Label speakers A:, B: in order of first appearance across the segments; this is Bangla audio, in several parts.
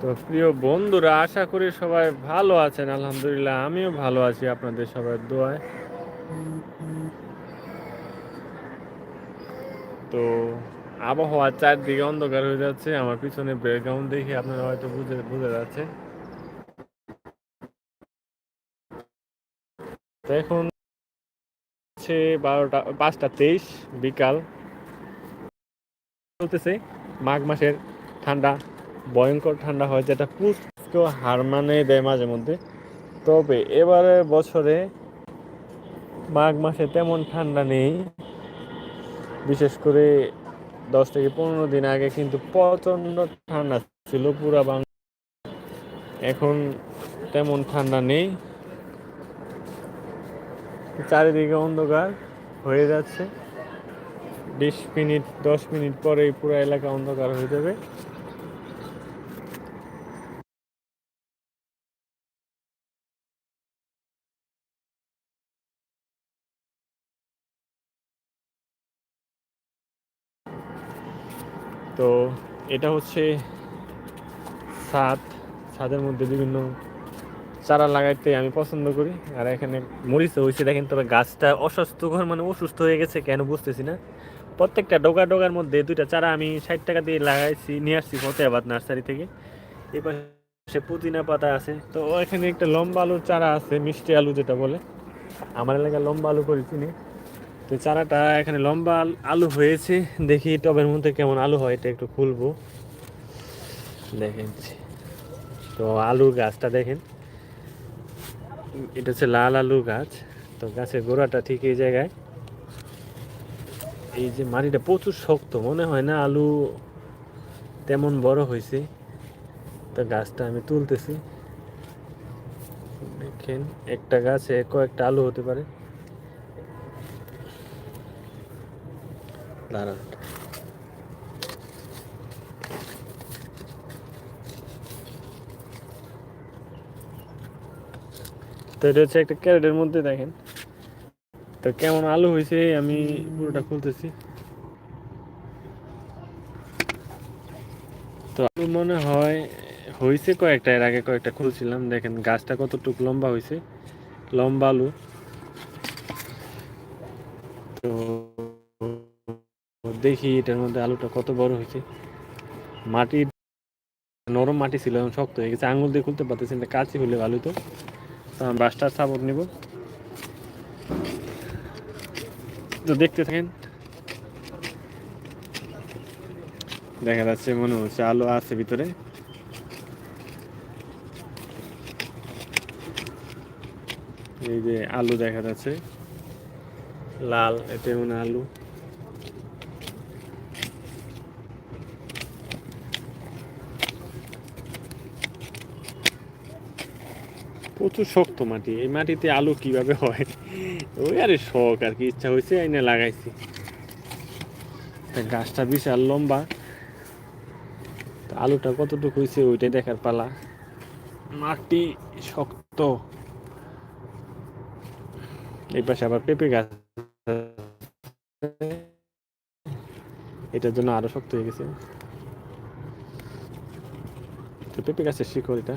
A: তো প্রিয় বন্ধুরা, আশা করি সবাই ভালো আছেন, আলহামদুলিল্লাহ আমিও ভালো আছি আপনাদের সবার দোয়ায়। তো আবহাওয়া চারদিকে অন্ধকার হয়ে যাচ্ছে, আমার পিছনে ব্যাকগ্রাউন্ড দেখে আপনারা হয়তো বুঝে বুঝে যাচ্ছে এখন হচ্ছে বারোটা, পাঁচটা তেইশ বিকাল। চলতেছে মাঘ মাসের ঠান্ডা। ভয়ঙ্কর ঠান্ডা হয়, যেটা পুষ্কেও হার মানে দেয় মাঝে মধ্যে। তবে এবারে বছরে মাঘ মাসে তেমন ঠান্ডা নেই। বিশেষ করে দশ থেকে পনেরো দিন আগে কিন্তু প্রচণ্ড ঠান্ডা ছিল পুরা বাংলা। এখন তেমন ঠান্ডা নেই। চারিদিকে অন্ধকার হয়ে যাচ্ছে। বিশ মিনিট, দশ মিনিট পরেই পুরো এলাকা অন্ধকার হয়ে যাবে। তো এটা হচ্ছে ছাদ। ছাদের মধ্যে বিভিন্ন চারা লাগাইতে আমি পছন্দ করি। আর এখানে মরিচ হয়েছে। দেখেন তবে গাছটা অস্বাস্থ্যকর মানে অসুস্থ হয়ে গেছে কেন বুঝতেছি না। প্রত্যেকটা ডোকা ডোকার মধ্যে দুইটা চারা আমি ষাট টাকা দিয়ে লাগাইছি, নিয়ে আসছি ফতেহাবাদ নার্সারি থেকে। সে পুদিনা পাতা আছে। তো এখানে একটা লম্বা আলুর চারা আছে, মিষ্টি আলু যেটা বলে। আমার এলাকায় লম্বা আলু করে চিনি তো চারাটা এখানে লম্বা আল- হয়েছে। দেখি টবের মধ্যে কেমন আলু হয়, এটা একটু খুলবো। দেখেন, তো আলুর গাছটা দেখেন। এটা হচ্ছে লাল আলু গাছ। তো গাছের গোড়াটা ঠিক এই জায়গায়। এই যে মাটিটা প্রচুর শক্ত, মনে হয় না আলু তেমন বড় হয়েছে। তো গাছটা আমি তুলতেছি। দেখেন, একটা গাছে কয়েকটা আলু হতে পারে। দাঁড়ান। তো এটা হচ্ছে একটা ক্যারেটের মধ্যে দেখেন। তো কেমন আলু হয়েছে আমি পুরোটা খুলতেছি। তো আলু মনে হয় হয়েছে কয়েকটা এর আগে কয়েকটা খুলছিলাম। দেখেন গাছটা কতটুকু লম্বা হয়েছে। লম্বা আলু। তো দেখি এটার মধ্যে আলুটা কত বড় হয়েছে। মাটি নরম মাটি ছিল এখন শক্ত হয়ে গেছে। আঙুল দিয়ে খুলতে পারতেছি না কাঁচি হলে তো তো আমি বাসটার সাপোর্ট নিব। তো দেখতে থাকেন। দেখা যাচ্ছে মনে হচ্ছে আলু আছে ভিতরে। এই যে আলু দেখা যাচ্ছে। লাল এতে মনে আলু। প্রচুর শক্ত মাটি। এই মাটিতে আলু কীভাবে হয়? ওই আরে শখ আর কি, ইচ্ছা হয়েছে এনে লাগাইছি। গাছটা বিশাল লম্বা। আলুটা কতটুকু হয়েছে ওইটাই দেখার পালা। মাটি শক্ত। এই পাশে আবার পেঁপে গাছ এটার জন্য আরও শক্ত হয়ে গেছে। তো পেঁপে গাছের শিকড় এটা।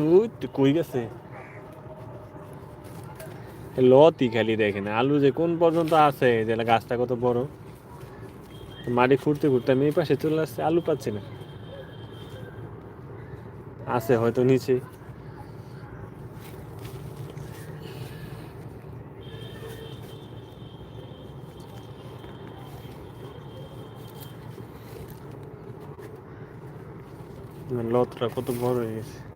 A: ওই কই গেছে লতি খালি দেখেন, আলু যে কোন পর্যন্ত আছে, যে গাছটা কত বড়। মাটি খুঁড়তে খুঁড়তে আমি এই পাশে চলে আসছে, আলু পাচ্ছি না। আছে হয়তো নিচে। লতটা কত বড় হয়ে গেছে।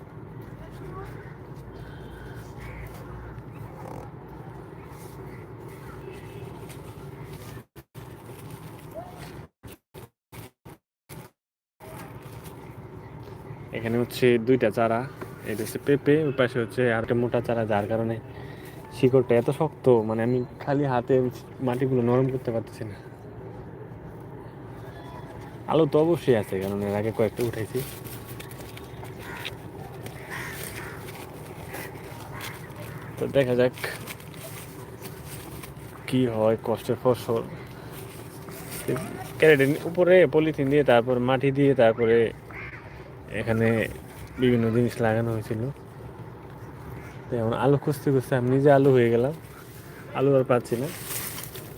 A: এখানে হচ্ছে দুইটা চারা, এটা হচ্ছে পেঁপে, ওই পাশে হচ্ছে আর একটা মোটা চারা, যার কারণে শিকড়টা এত শক্ত মানে আমি খালি হাতে মাটিগুলো নরম করতে পারতেছি না। আলু তো অবশ্যই আছে, কারণ এর আগে কয়েকটা উঠেছি। তো দেখা যাক কি হয় কষ্টের ফসল। ক্যারেটের উপরে পলিথিন দিয়ে, তারপর মাটি দিয়ে, তারপরে এখানে বিভিন্ন জিনিস লাগানো হয়েছিল। এখন আলু খুঁজতে খুঁজতে আমি নিজে আলু হয়ে গেলাম। আলু আর পাচ্ছি না।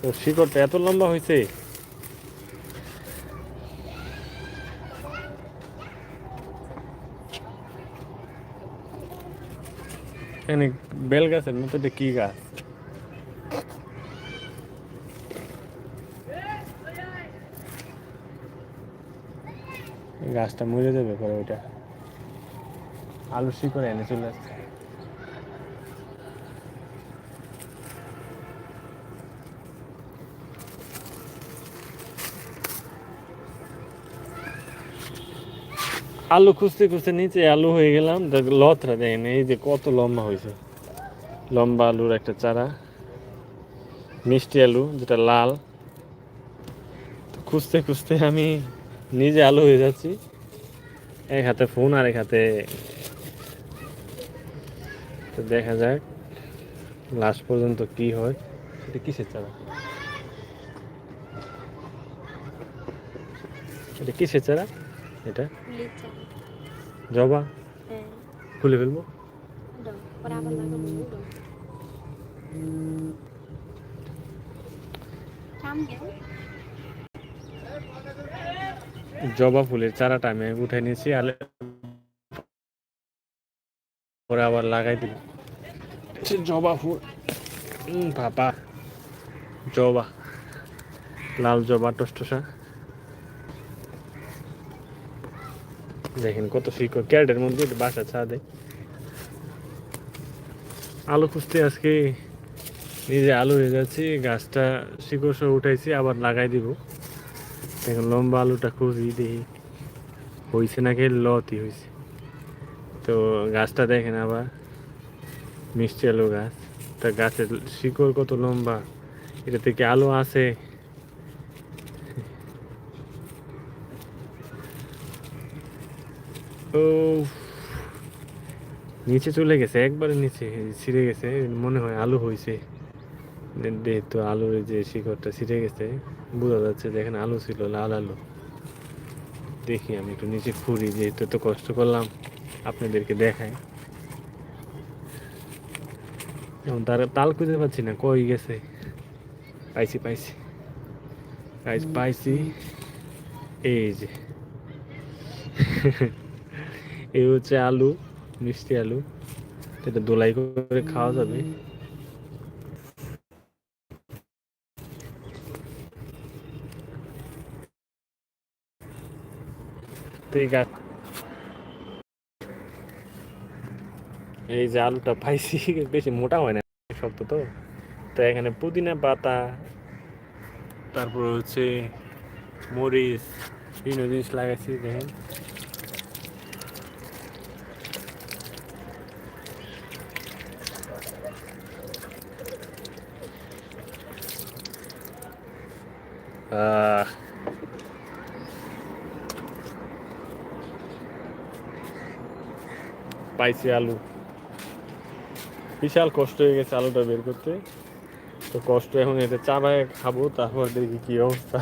A: তো শিকড়টা এত লম্বা হয়েছে। এখানে বেল গাছের মতো এটা কি গাছ? গাছটা মরে যাবে পরে ওইটা। আলু শিকড়ে এনে চলে আসছে। আলু খুঁজতে খুঁজতে নিচে আলু হয়ে গেলাম। দেখ লতরা দেখেন এই যে কত লম্বা হয়েছে। লম্বা আলুর একটা চারা। মিষ্টি আলু যেটা লাল। তো খুঁজতে খুঁজতে আমি নিজে আলো হয়ে যাচ্ছি। এক হাতে ফোন আর এক হাতে তো দেখা যাক লাস্ট পর্যন্ত কি হয়। এটা কিসের চারা? এটা কিসের চারা? এটা? জবা? খুলে ফেলব? জবা ফুলের চারাটা আমি উঠে নিয়েছি আর পরে আবার লাগাই দিব জবা ফুল। বাবা। জবা লাল জবা টসটসা। দেখেন কত শিকড়। ক্যারেটের মধ্যে বাসা ছাদে। আলু খুঁজতে আজকে নিজে আলু হয়ে যাচ্ছি গাছটা শিকড় সহ উঠাইছি আবার লাগাই দিব। দেখুন লম্বা আলুটা খুঁজি দেখি। হয়েছে নাকি লতি হয়েছে তো গাছটা দেখেন আবার, মিষ্টি আলু গাছ। তা গাছের শিকড় কত লম্বা, এটা থেকে আলু আছে। ও নিচে চলে গেছে, একবারে নিচে, ছিঁড়ে গেছে, মনে হয় আলু হয়েছে যেহেতু আলুর যে শিকড়টা ছিঁড়ে গেছে বোঝা যাচ্ছে যে এখানে আলু ছিল লাল আলু। দেখি আমি একটু নিচে খুঁড়ি যেহেতু তো কষ্ট করলাম আপনাদেরকে দেখাই। এখন তার তাল খুঁজে পাচ্ছি না কই গেছে? পাইছি পাইছি। পাইছি এই যে। এই হচ্ছে আলু মিষ্টি আলু। এটা দোলাই করে খাওয়া যাবে। ঠিক আছে এই যে আলুটা পাইছি, বেশি মোটা হয় না শক্ত তো। তো এখানে পুদিনা পাতা, তারপর হচ্ছে মরিচ, বিভিন্ন জিনিস লাগাইছি, দেখেন। আহ পাইছি আলু। বিশাল কষ্ট হয়ে গেছে আলুটা বের করতে। তো কষ্ট এখন এটা চাবায় খাব, তারপর দেখি কি অবস্থা।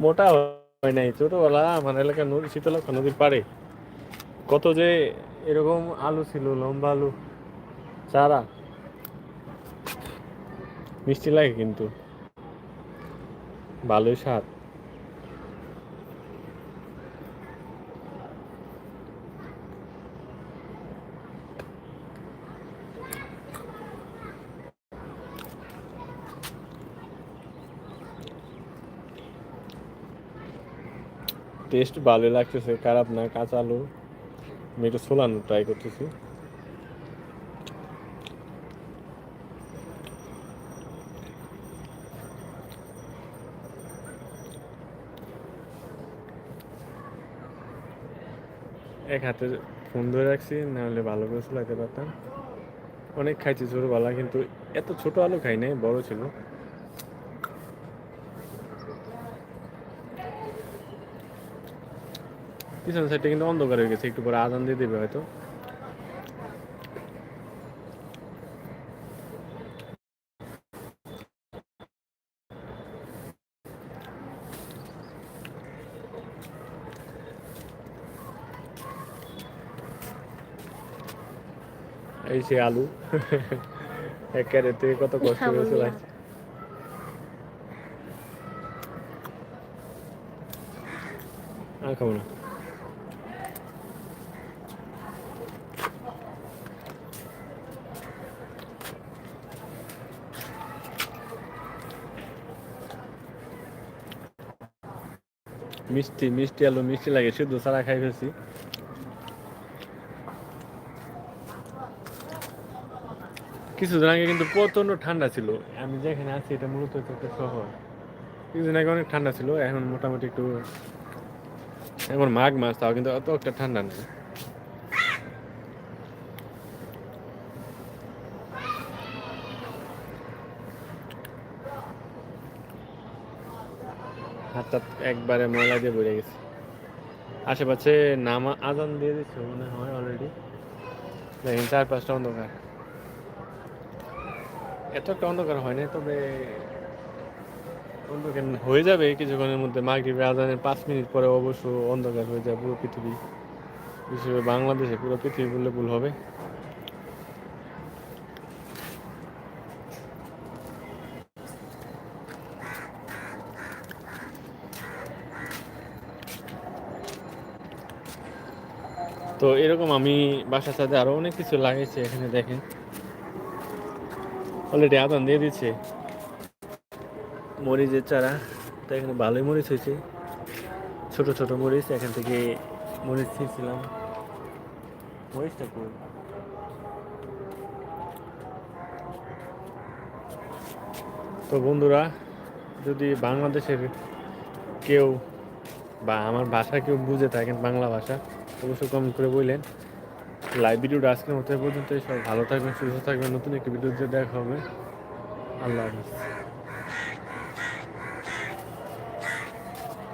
A: মোটা হয় নাই, ছোটবেলা আমার এলাকার নদী শীতলক্ষা নদীর পাড়ে। কত যে এরকম আলু ছিল, লম্বা আলু, চারা। মিষ্টি লাগে কিন্তু। ভালোই স্বাদ। টেস্ট ভালো লাগতেছে, খারাপ না, কাঁচা আলু। আমি একটু সোলানো ট্রাই করতেছি। এক হাতে ফোন ধরে রাখছি, না হলে ভালো করে চলাইতে পারতাম। অনেক খাইছি ছোটো ছোটোবেলা কিন্তু এত ছোট আলু খাই নাই, বড় ছিল। পিছনের সাইডটা কিন্তু অন্ধকার হয়ে গেছে একটু পরে আজান দিয়ে দেবে হয়তো। এই সে আলু একারে তুই কত কষ্ট
B: হয়েছে
A: লাগছে আর খাব না। মিষ্টি মিষ্টি আলু, মিষ্টি লাগে, শুধু সারা খাই ফেলছি। কিছুদিন আগে কিন্তু প্রচণ্ড ঠান্ডা ছিল। আমি যেখানে আছি, এটা মূলত একটা শহর। কিছুদিন আগে অনেক ঠান্ডা ছিল, এখন মোটামুটি একটু এখন মাঘ মাস, তাও কিন্তু অত একটা ঠান্ডা নেই। হাতটা একবারে ময়লা দিয়ে ভরে গেছে। আশেপাশে নামা আজান দিয়ে দিচ্ছে মনে হয় অলরেডি দেখেন চার পাঁচটা অন্ধকার। এত একটা অন্ধকার হয় না তবে অন্ধকার হয়ে যাবে কিছুক্ষণের মধ্যে। মাগরিবের আজানের পাঁচ মিনিট পরে অবশ্য অন্ধকার হয়ে যাবে পুরো পৃথিবী। বিশেষ বাংলাদেশে পুরো পৃথিবী বললে ভুল হবে। তো এরকম আমি বাসার সাথে আরও অনেক কিছু লাগাইছি এখানে দেখেন। অলরেডি আদান দিয়ে দিচ্ছে মরিচের চারা, তো এখানে ভালোই মরিচ হয়েছে। ছোট ছোট মরিচ, এখান থেকে মরিচ ছিঁড়ছিলাম মরিচটা কই? তো বন্ধুরা, যদি বাংলাদেশের কেউ বা আমার ভাষা কেউ বুঝে থাকেন বাংলা ভাষা অবশ্যই কমেন্ট করে বললেন। লাইভ ভিডিওটা আজকের মতো পর্যন্ত সব ভালো থাকবেন, সুস্থ থাকবেন। নতুন একটি ভিডিওতে দেখা হবে। আল্লাহ হাফিজ।